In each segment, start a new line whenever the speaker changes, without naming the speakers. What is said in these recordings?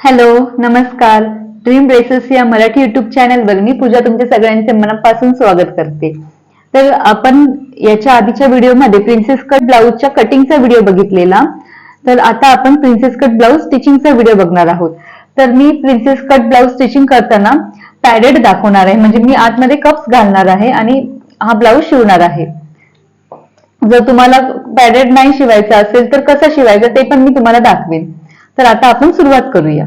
Hello नमस्कार. Dream dresses या Marathi YouTube चॅनलवर मी पूजा तुमच्या सगळ्यांचे मनापासून स्वागत करते. तर आपण याच्या आधीच्या व्हिडिओमध्ये प्रिन्सेस कट ब्लाऊजच्या कटिंगचा व्हिडिओ बघितलेला. तर आता आपण प्रिन्सेस कट ब्लाऊज स्टिचिंगचा व्हिडिओ बघणार आहोत. तर मी प्रिन्सेस कट ब्लाऊज स्टिचिंग करताना पॅडेड दाखवणार आहे. म्हणजे मी आतमध्ये कप्स घालणार आहे आणि हा ब्लाऊज शिवणार आहे. जर तुम्हाला पॅडेड नाही शिवायचा असेल तर कसं शिवायचं ते पण मी तुम्हाला दाखवेन. तर आता आपण सुरुवात करूया.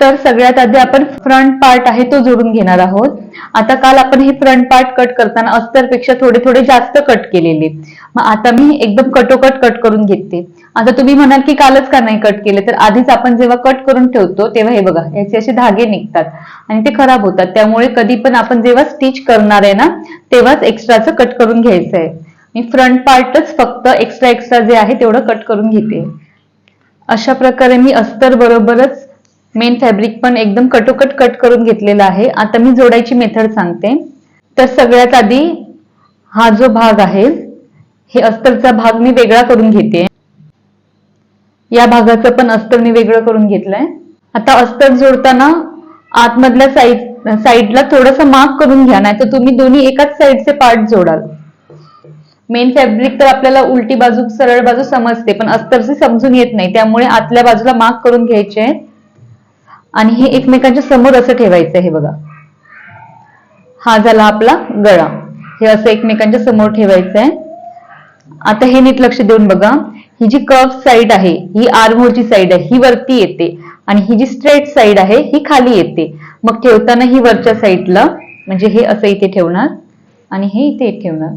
तर सगळ्यात आधी आपण फ्रंट पार्ट आहे तो जोडून घेणार आहोत. आता काल आपण हे फ्रंट पार्ट कट करताना अस्तरपेक्षा थोडे थोडे जास्त कट केलेले. मग आता मी एकदम कटोकट कट करून घेते. आता तुम्ही म्हणाल की कालच का नाही कट केले? तर आधीच आपण जेव्हा कट करून ठेवतो तेव्हा हे बघा याचे असे धागे निघतात आणि ते खराब होतात. त्यामुळे कधी पण आपण जेव्हा स्टिच करणार आहे ना तेव्हाच एक्स्ट्राचं कट करून घ्यायचं आहे मी फ्रंट पार्टच फक्त एक्स्ट्रा एक्स्ट्रा जे आहे तेवढं कट करून घेते. अशा प्रकारे मी अस्तर बरोबरच मेन फॅब्रिक पण एकदम कटोकट कट करून घेतलेला आहे. आता मी जोडायची मेथड सांगते. तर सगळ्यात आधी हा जो भाग आहे हे अस्तरचा भाग मी वेगळा करून घेते. या भागाचं पण अस्तर मी वेगळं करून घेतलंय. आता अस्तर जोडताना आतमधल्या साईड साईडला थोडस मार्क करून घ्या नाही तर तुम्ही दोन्ही एकाच साईडचे पार्ट जोडाल. मेन फॅब्रिक तर आपल्याला उलटी बाजू सरळ बाजू समजते पण अस्तरचे समजून येत नाही. त्यामुळे आतल्या बाजूला मार्क करून घ्यायचे. आहेत आणि हे एकमेकांच्या समोर असं ठेवायचं आहे बघा. हा झाला आपला गळा. हे असं एकमेकांच्या समोर ठेवायचं आहे आता हे नीट लक्ष देऊन बघा. ही जी कर्व साईड आहे ही आरमोरची साईड आहे ही वरती येते. आणि ही जी स्ट्रेट साईड आहे ही खाली येते. मग ठेवताना ही वरच्या साईडला म्हणजे हे असं इथे ठेवणार. आणि हे इथे ठेवणार.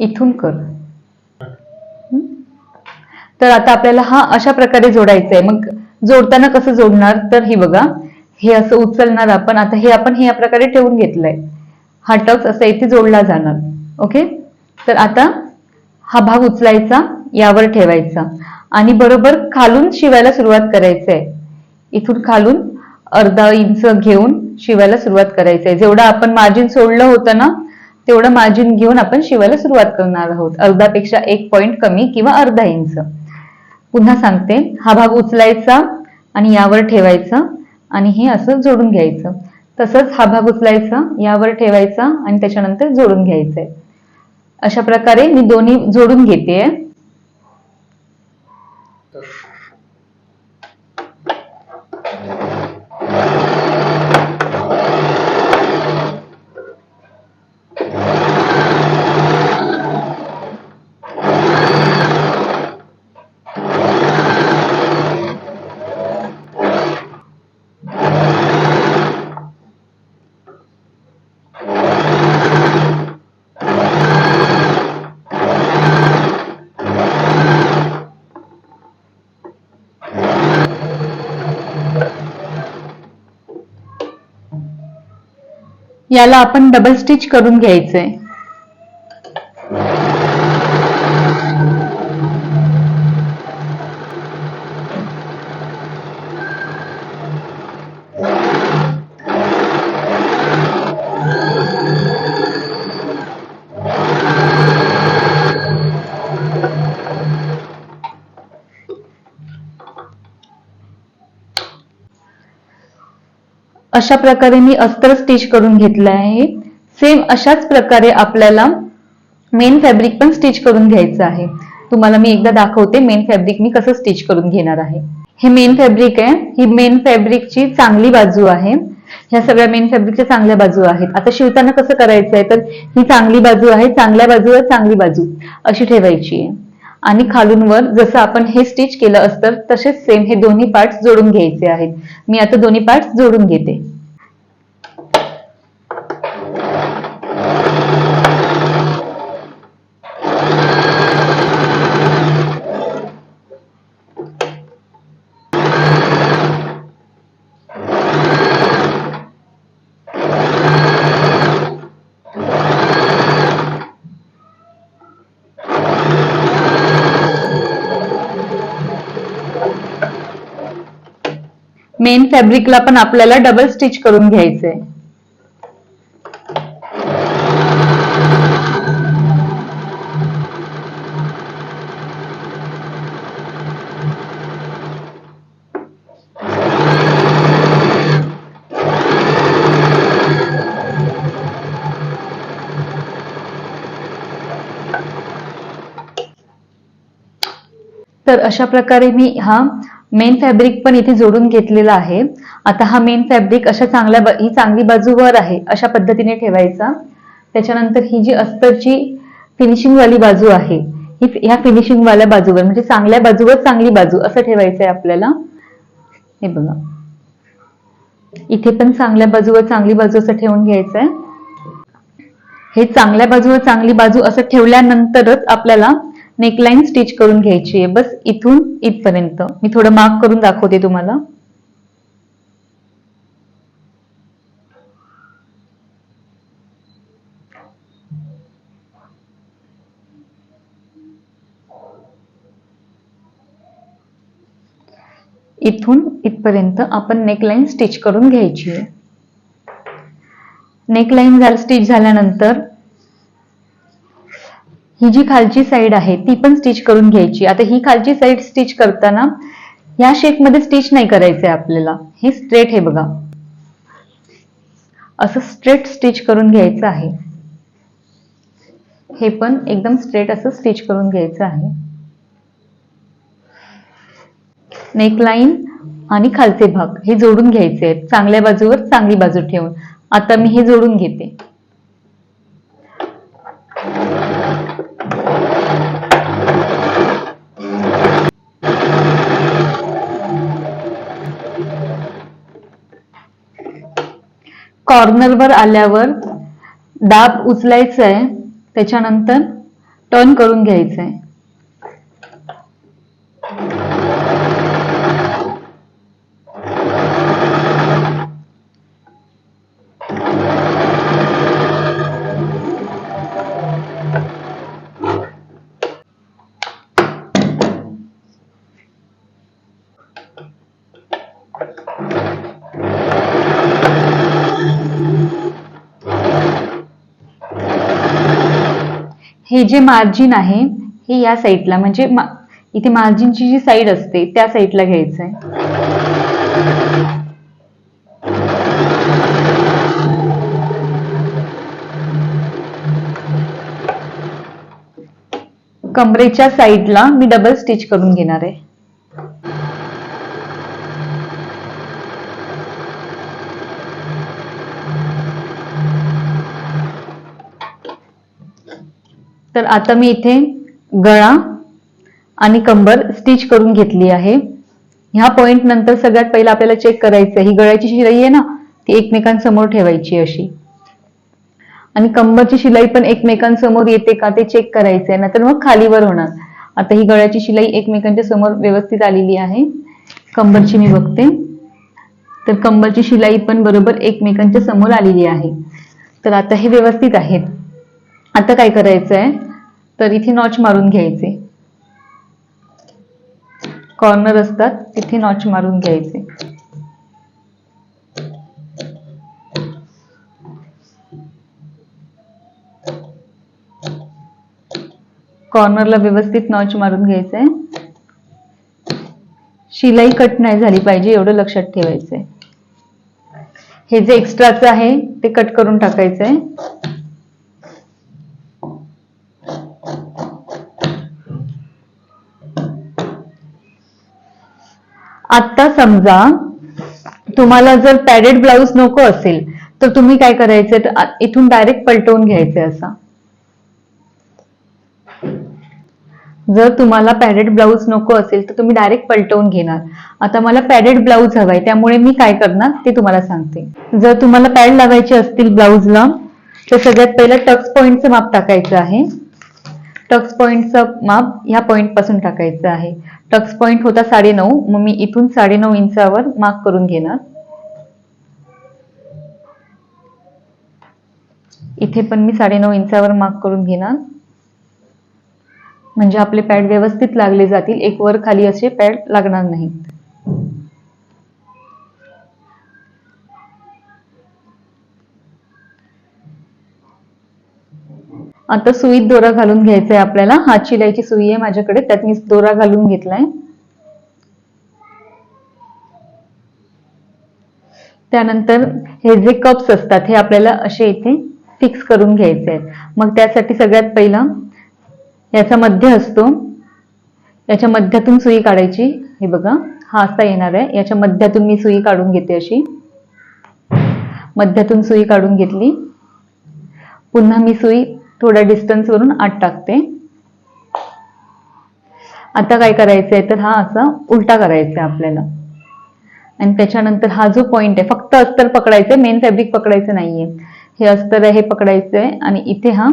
इथून कर. तर आता आपल्याला हा अशा प्रकारे जोडायचा आहे मग जोडताना कसं जोडणार? तर हे बघा. हे असं उचलणार आपण. आता हे आपण हे या प्रकारे ठेवून घेतलंय. हा टक्स असा इथे जोडला जाणार. ओके? तर आता हा भाग उचलायचा यावर ठेवायचा. आणि बरोबर खालून शिवायला सुरुवात करायचं आहे इथून खालून अर्धा इंच घेऊन शिवायला सुरुवात करायचं आहे जेवढा आपण मार्जिन सोडलं होतं ना तेवढं मार्जिन घेऊन आपण शिवायला सुरुवात करणार आहोत. अर्धापेक्षा एक पॉइंट कमी किंवा अर्धा इंच. पुन्हा सांगते हा भाग उचलायचा आणि यावर ठेवायचा आणि हे असं जोडून घ्यायचं. तसंच हा भाग उचलायचा यावर ठेवायचा आणि त्याच्यानंतर जोडून घ्यायचंय. अशा प्रकारे मी दोन्ही जोडून घेते याला आपण डबल स्टिच करून घ्यायचंय. अशा प्रकारे मी अस्तर स्टिच करून घेतलं आहे. सेम अशाच प्रकारे आपल्याला मेन फॅब्रिक पण स्टिच करून घ्यायचं आहे. तुम्हाला मी एकदा दाखवते मेन फॅब्रिक मी कसं स्टिच करून घेणार आहे. हे मेन फॅब्रिक आहे. ही मेन फॅब्रिकची चांगली बाजू आहे. ह्या सगळ्या मेन फॅब्रिकच्या चांगल्या बाजू आहेत. आता शिवताना कसं करायचं आहे तर ही चांगली बाजू आहे. चांगल्या बाजूवर चांगली बाजू अशी ठेवायची आहे. आणि खालून वर जसं आपण हे स्टिच केलं असतं तसेच सेम हे दोन्ही पार्ट्स जोडून घ्यायचे आहेत. मी आता दोन्ही पार्ट्स जोडून घेते. मेन फॅब्रिकला पण आपल्याला डबल स्टिच करून घ्यायचंय. तर अशा प्रकारे मी हा मेन फॅब्रिक पण इथे जोडून घेतलेला आहे. आता हा मेन फॅब्रिक अशा चांगल्या ही चांगली बाजू वर आहे अशा पद्धतीने ठेवायचा. त्याच्यानंतर ही जी अस्तरची फिनिशिंग वाली बाजू आहे ही ह्या फिनिशिंग वाल्या बाजूवर म्हणजे चांगल्या बाजूवर चांगली बाजू असं ठेवायचं आहे आपल्याला. हे बघा. इथे पण चांगल्या बाजूवर चांगली बाजू असं ठेवून घ्यायचं आहे हे चांगल्या बाजूवर चांगली बाजू असं ठेवल्यानंतरच आपल्याला नेकलाईन स्टिच करून घ्यायची आहे. बस इथून इथपर्यंत. मी थोडं मार्क करून दाखवते तुम्हाला. इथून इथपर्यंत आपण नेकलाईन स्टिच करून घ्यायची आहे. नेकलाईन झाल स्टिच झाल्यानंतर ही जी खालची साईड आहे ती पण स्टिच करून घ्यायची. आता ही खालची साईड स्टिच करताना या शेपमध्ये स्टिच नाही करायचंय आपल्याला. हे स्ट्रेट आहे बघा. असं स्ट्रेट स्टिच करून घ्यायचं आहे. हे पण एकदम स्ट्रेट असं स्टिच करून घ्यायचं आहे. नेकलाईन आणि खालचे भाग हे जोडून घ्यायचे आहेत. चांगल्या बाजूवर चांगली बाजू ठेवून. आता मी हे जोडून घेते. कॉर्नरवर आल्यावर दाब उचलायचा आहे त्याच्यानंतर टर्न करून घ्यायचं आहे हे जे मार्जिन आहे हे या साईडला म्हणजे मा- इथे मार्जिनची जी साईड असते त्या साईडला घ्यायचं आहे कमरेच्या साईडला मी डबल स्टिच करून घेणार आहे. तर आता मी इथे गळा आणि कंबर स्टिच करून घेतली आहे. ह्या पॉइंट नंतर सगळ्यात पहिला आपल्याला चेक करायचं आहे ही गळ्याची शिलाई आहे ना ती एकमेकांसमोर ठेवायची अशी. आणि कंबरची शिलाई पण एकमेकांसमोर येते का ते चेक करायचं आहे नाहीतर मग खालीवर होणार. आता ही गळ्याची शिलाई एकमेकांच्या समोर व्यवस्थित आलेली आहे. कंबरची मी बघते. तर कंबरची शिलाई पण बरोबर एकमेकांच्या समोर आलेली आहे. तर आता हे व्यवस्थित आहेत आता काय करायचं आहे तर इथे नॉच मारून घ्यायचे. कॉर्नर असतात तिथे नॉच मारून घ्यायचे. कॉर्नरला व्यवस्थित नॉच मारून घ्यायचंय शिलाई कट नाही झाली पाहिजे एवढं लक्षात ठेवायचंय. हे जे एक्स्ट्राचं आहे ते कट करून टाकायचंय. आता समजा तुम्हाला जर पॅडेड ब्लाऊज नको असेल तर तुम्ही काय करायचं? इथून डायरेक्ट पलटवून घ्यायचे असा. जर तुम्हाला पॅडेड ब्लाऊज नको असेल तर तुम्ही डायरेक्ट पलटवून घेणार. आता मला पॅडेड ब्लाऊज हवाय त्यामुळे मी काय करणार ते तुम्हाला सांगते. जर तुम्हाला पॅड लावायचे असतील ब्लाऊजला तर सगळ्यात पहिला टक्स पॉइंटचं माप टाकायचं आहे. टक्स पॉइंटचं माप ह्या पॉईंटपासून टाकायचं आहे. टक्स पॉईंट होता साडेनऊ मग मी इथून साडेनऊ इंचावर मार्क करून घेणार. इथे पण मी साडेनऊ इंचावर मार्क करून घेणार. म्हणजे आपले पॅड व्यवस्थित लागले जातील एक वर खाली असे पॅड लागणार नाहीत. आता सुईत दोरा घालून घ्यायचा आहे आपल्याला. हात शिलाईची सुई आहे माझ्याकडे. त्यात मी दोरा घालून घेतलाय. त्यानंतर हे जे कप्स असतात हे आपल्याला असे इथे फिक्स करून घ्यायचे आहेत मग त्यासाठी सगळ्यात पहिला याचा मध्य असतो. याच्या मध्यातून सुई काढायची. हे बघा हा असा येणार आहे. याच्या मध्यातून मी सुई काढून घेते अशी. मध्यातून सुई काढून घेतली. पुन्हा मी सुई थोड्या डिस्टन्सवरून आत टाकते. आता काय करायचंय तर हा असा उलटा करायचा आहे आपल्याला. आणि त्याच्यानंतर हा जो पॉइंट आहे फक्त अस्तर पकडायचं मेन फॅब्रिक पकडायचं नाहीये. हे अस्तर आहे हे पकडायचंय आणि इथे हा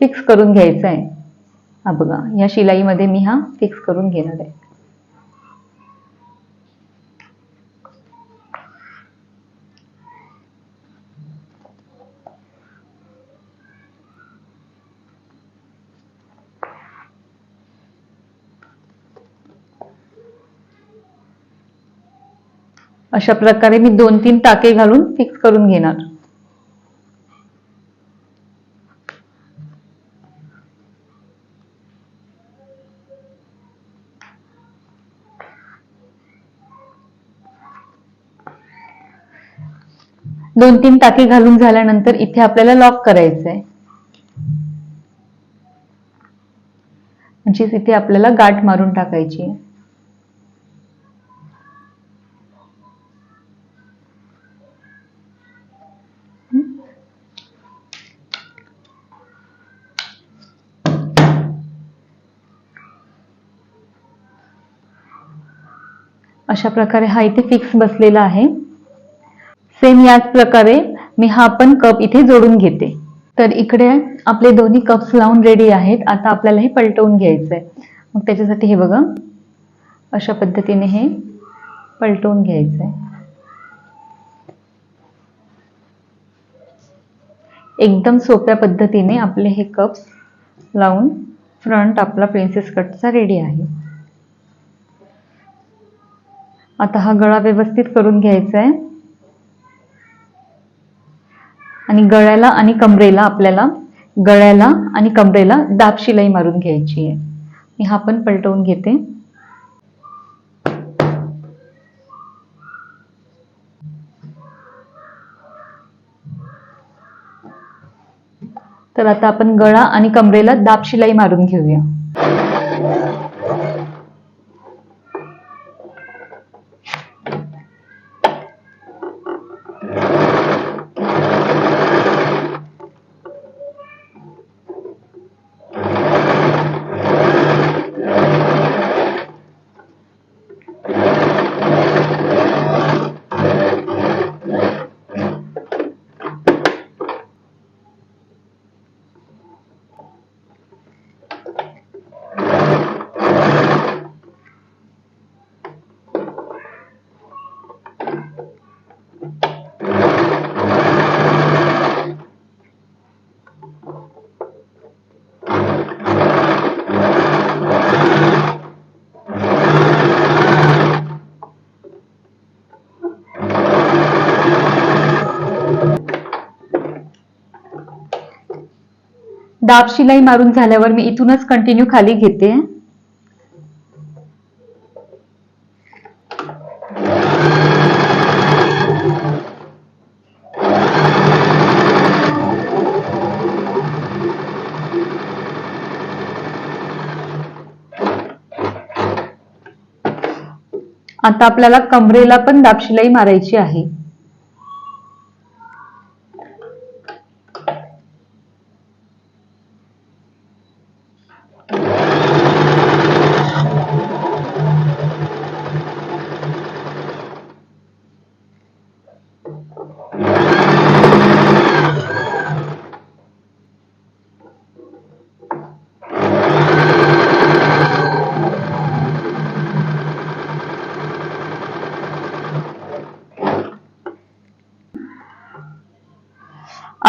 फिक्स करून घ्यायचा आहे हा बघा या शिलाईमध्ये मी हा फिक्स करून घेणार आहे. अशा प्रकारे मी दोन तीन टाके घालून फिक्स करून घेणार. दोन तीन टाके घालून झाल्यानंतर इथे आपल्याला लॉक करायचंय. म्हणजेच इथे आपल्याला गाठ मारून टाकायची आहे. अशा प्रकारे हा इथे फिक्स बसलेला आहे. सेम याच प्रकारे मी हा पण कप इथे जोडून घेते. तर इकडे आपले दोन्ही कप्स लावून रेडी आहेत. आता आपल्याला हे पलटवून घ्यायचं आहे मग त्याच्यासाठी हे बघा. अशा पद्धतीने हे पलटवून घ्यायचं आहे एकदम सोप्या पद्धतीने आपले हे कप्स लावून फ्रंट आपला प्रिन्सेस कटचा रेडी आहे. आता हा गळा व्यवस्थित करून घ्यायचा आहे आणि गळ्याला आणि कमरेला आपल्याला गळ्याला आणि कमरेला दाब शिलाई मारून घ्यायची आहे. मी हा पण पलटवून घेते. तर आता आपण गळा आणि कमरेला दाब शिलाई मारून घेऊया. दाब शिलाई मारून झाल्यावर मी इथूनच कंटिन्यू खाली घेते. आता आपल्याला कमरेला पण दाब शिलाई मारायची आहे.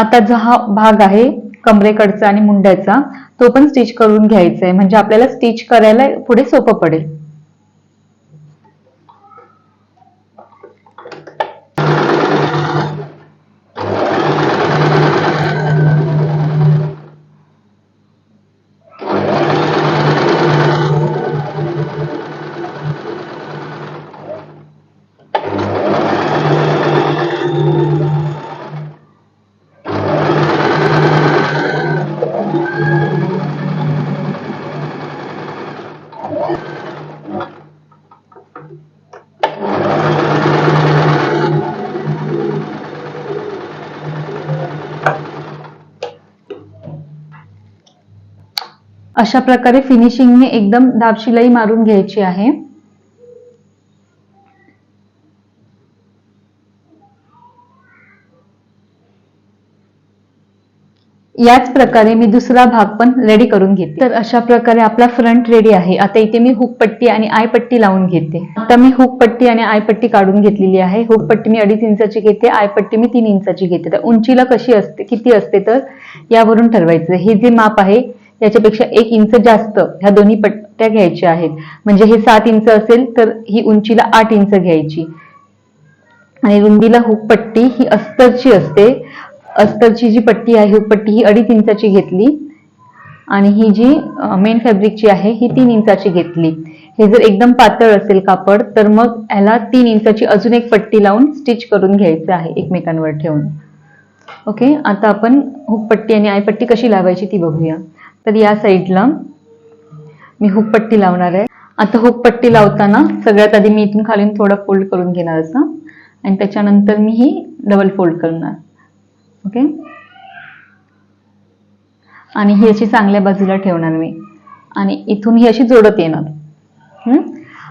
आता जो हा भाग आहे कमरेकडचा आणि मुंड्याचा तो पण स्टिच करून घ्यायचा आहे म्हणजे आपल्याला स्टिच करायला पुढे सोपं पडेल. अशा प्रकारे फिनिशिंगने एकदम दाबशिलाई मारून घ्यायची आहे. याच प्रकारे मी दुसरा भाग पण रेडी करून घेते. तर अशा प्रकारे आपला फ्रंट रेडी आहे. आता इथे मी हुक पट्टी आणि आय पट्टी लावून घेते. आता मी हुक पट्टी आणि आय पट्टी काढून घेतलेली आहे. हुक पट्टी मी अडीच इंचाची घेते. आय पट्टी मी तीन इंचाची घेते. तर उंचीला कशी असते किती असते तर यावरून ठरवायचं. हे जे माप आहे याच्यापेक्षा एक इंच जास्त ह्या दोन्ही पट्ट्या घ्यायच्या आहेत. म्हणजे हे सात इंच असेल तर ही उंचीला आठ इंच घ्यायची. आणि रुंदीला हुकपट्टी ही अस्तरची असते. अस्तरची जी पट्टी आहे हुकपट्टी ही अडीच इंचाची घेतली. आणि ही जी मेन फॅब्रिकची आहे ही तीन इंचाची घेतली. हे जर एकदम पातळ असेल कापड तर मग ह्याला तीन इंचाची अजून एक पट्टी लावून स्टिच करून घ्यायचं आहे एकमेकांवर ठेवून. ओके आता आपण हुकपट्टी आणि आयपट्टी कशी लावायची ती बघूया. तर या साईडला मी हुक पट्टी लावणार आहे. आता हुक पट्टी लावताना सगळ्यात आधी मी इथून खालून थोडं फोल्ड करून घेणार असं. आणि त्याच्यानंतर मी ही डबल फोल्ड करणार. ओके आणि ही अशी चांगल्या बाजूला ठेवणार मी. आणि इथून ही अशी जोडत येणार. हम्म?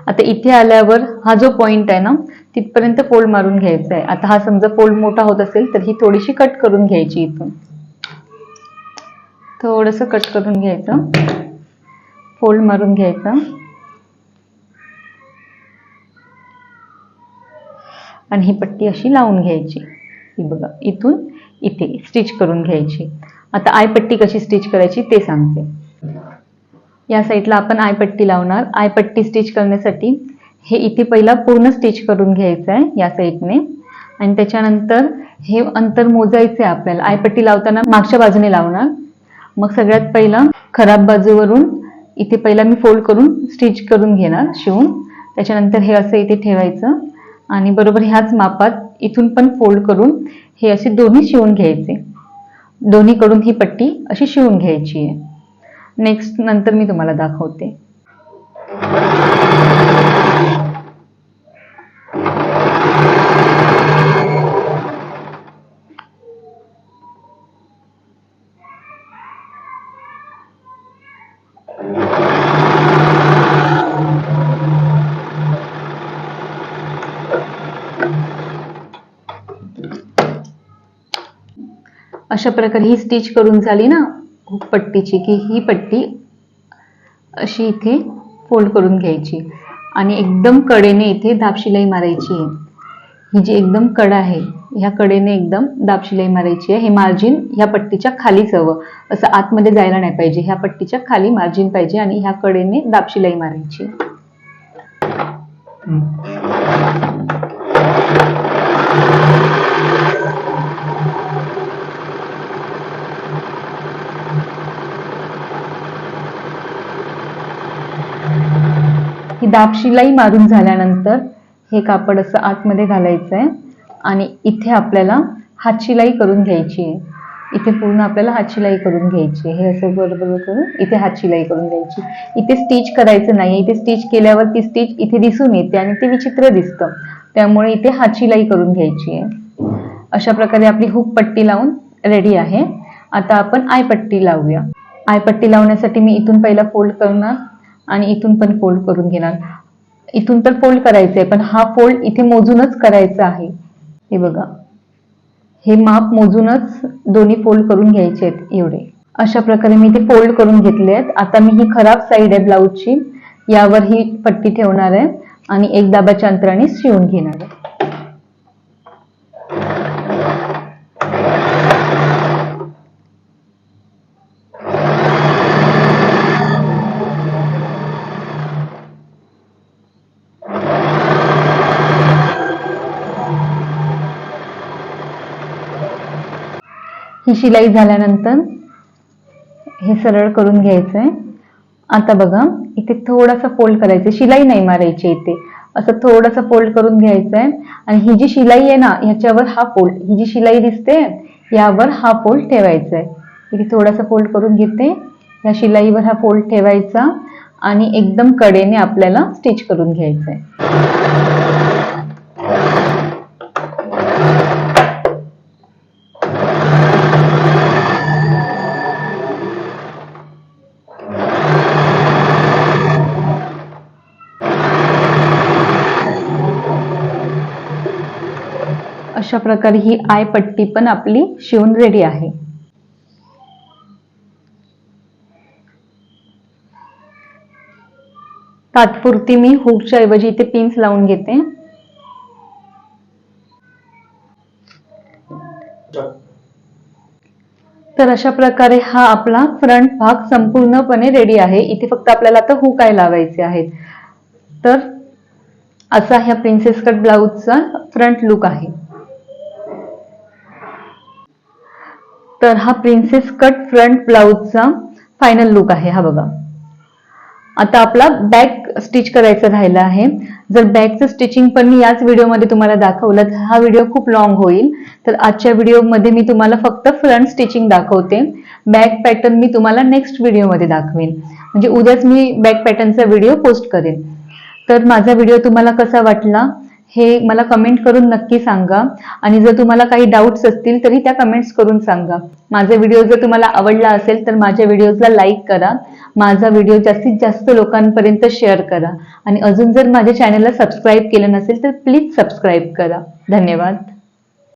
आता इथे आल्यावर हा जो पॉइंट आहे ना तिथपर्यंत फोल्ड मारून घ्यायचा आहे. आता हा समजा फोल्ड मोठा होत असेल तर ही थोडीशी कट करून घ्यायची इथून. थोडंसं कट करून घ्यायचं. फोल्ड मारून घ्यायचं. आणि ही पट्टी अशी लावून घ्यायची. ही बघा इथून इथे स्टिच करून घ्यायची. आता आय पट्टी कशी स्टिच करायची ते सांगते. या साईडला आपण आय पट्टी लावणार. आय पट्टी स्टिच करण्यासाठी हे इथे पहिला पूर्ण स्टिच करून घ्यायचं आहे या साईडने. आणि त्याच्यानंतर हे अंतर मोजायचे आहे आपल्याला. आयपट्टी लावताना मागच्या बाजूने लावणार. मग सगळ्यात पहिला खराब बाजूवरून इथे पहिला मी फोल्ड करून स्टिच करून घेणार शिवून. त्याच्यानंतर हे असं इथे ठेवायचं. आणि बरोबर ह्याच मापात इथून पण फोल्ड करून हे असे दोन्ही शिवून घ्यायचे. दोन्हीकडून ही पट्टी अशी शिवून घ्यायची आहे. नेक्स्ट नंतर मी तुम्हाला दाखवते. अशा प्रकारे ही स्टिच करून झाली ना हुक पट्टीची की ही पट्टी अशी इथे फोल्ड करून घ्यायची. आणि एकदम कडेने इथे दाबशिलाई मारायची आहे. ही जी एकदम कड आहे ह्या कडेने एकदम दाबशिलाई मारायची आहे. हे मार्जिन ह्या पट्टीच्या खालीच हवं. असं आतमध्ये जायला नाही पाहिजे. ह्या पट्टीच्या खाली मार्जिन पाहिजे आणि ह्या कडेने दाबशिलाई मारायची. दाबशिलाई मारून झाल्यानंतर हे कापड असं आतमध्ये घालायचं आहे आणि इथे आपल्याला हातशिलाई करून घ्यायची आहे. इथे पूर्ण आपल्याला हातशिलाई करून घ्यायची आहे. हे असं बरोबर करून इथे हातशिलाई करून घ्यायची इथे स्टिच करायचं नाही इथे स्टिच केल्यावर ती स्टिच इथे दिसून येते आणि ते विचित्र दिसतं. त्यामुळे इथे हातशिलाई करून घ्यायची आहे. अशा प्रकारे आपली हुक पट्टी लावून रेडी आहे. आता आपण आयपट्टी लावूया. आयपट्टी लावण्यासाठी मी इथून पहिला फोल्ड करणार. आणि इथून पण फोल्ड करून घेणार. इथून तर फोल्ड करायचंय पण हा फोल्ड इथे मोजूनच करायचा आहे. हे बघा. हे माप मोजूनच दोन्ही फोल्ड करून घ्यायचे आहेत एवढे. अशा प्रकारे मी ते फोल्ड करून घेतले आहेत. आता मी ही खराब साईड आहे ब्लाऊजची यावर ही पट्टी ठेवणार आहे आणि एक दाबाच्या अंतराने शिवून घेणार आहे. ही शिलाई झाल्यानंतर हे सरळ करून घ्यायचंय. आता बघा इथे थोडासा फोल्ड करायचं शिलाई नाही मारायची इथे. असं थोडासा फोल्ड करून घ्यायचंय. आणि ही जी शिलाई आहे ना ह्याच्यावर हा फोल्ड ही जी शिलाई दिसते यावर हा फोल्ड ठेवायचा आहे इथे थोडासा फोल्ड करून घेते. या शिलाईवर हा फोल्ड ठेवायचा. आणि एकदम कडेने आपल्याला स्टिच करून घ्यायचंय. अशा प्रकारे ही आय पट्टी पण आपली शिवून रेडी आहे. तात्पुरती मी हुकच्या ऐवजी इथे पिन्स लावून घेते. तर अशा प्रकारे हा आपला फ्रंट भाग संपूर्णपणे रेडी आहे. इथे फक्त आपल्याला आता हुक आय लावायचे आहेत. तर असा ह्या प्रिन्सेस कट ब्लाउजचा फ्रंट लुक आहे. तर हा प्रिन्सेस कट फ्रंट ब्लाऊजचा फायनल लुक आहे. हा बघा. आता आपला बॅक स्टिच करायचा राहिला आहे. जर बॅकचं स्टिचिंग पण मी याच व्हिडिओमध्ये तुम्हाला दाखवलं तर हा व्हिडिओ खूप लॉंग होईल. तर आजच्या व्हिडिओमध्ये मी तुम्हाला फक्त फ्रंट स्टिचिंग दाखवते. बॅक पॅटर्न मी तुम्हाला नेक्स्ट व्हिडिओमध्ये दाखवेन. म्हणजे उद्याच मी बॅक पॅटर्नचा व्हिडिओ पोस्ट करेन. तर माझा व्हिडिओ तुम्हाला कसा वाटला? हे मला कमेंट करून नक्की सांगा. आणि जर तुम्हाला काही डाऊट्स असतील तरी त्या कमेंट्स करून सांगा. माझा व्हिडिओ जर तुम्हाला आवडला असेल तर माझ्या व्हिडिओजला लाईक करा. माझा व्हिडिओ जास्तीत जास्त लोकांपर्यंत शेअर करा. आणि अजून जर माझ्या चॅनलला सबस्क्राईब केलं नसेल तर प्लीज सबस्क्राईब करा. धन्यवाद.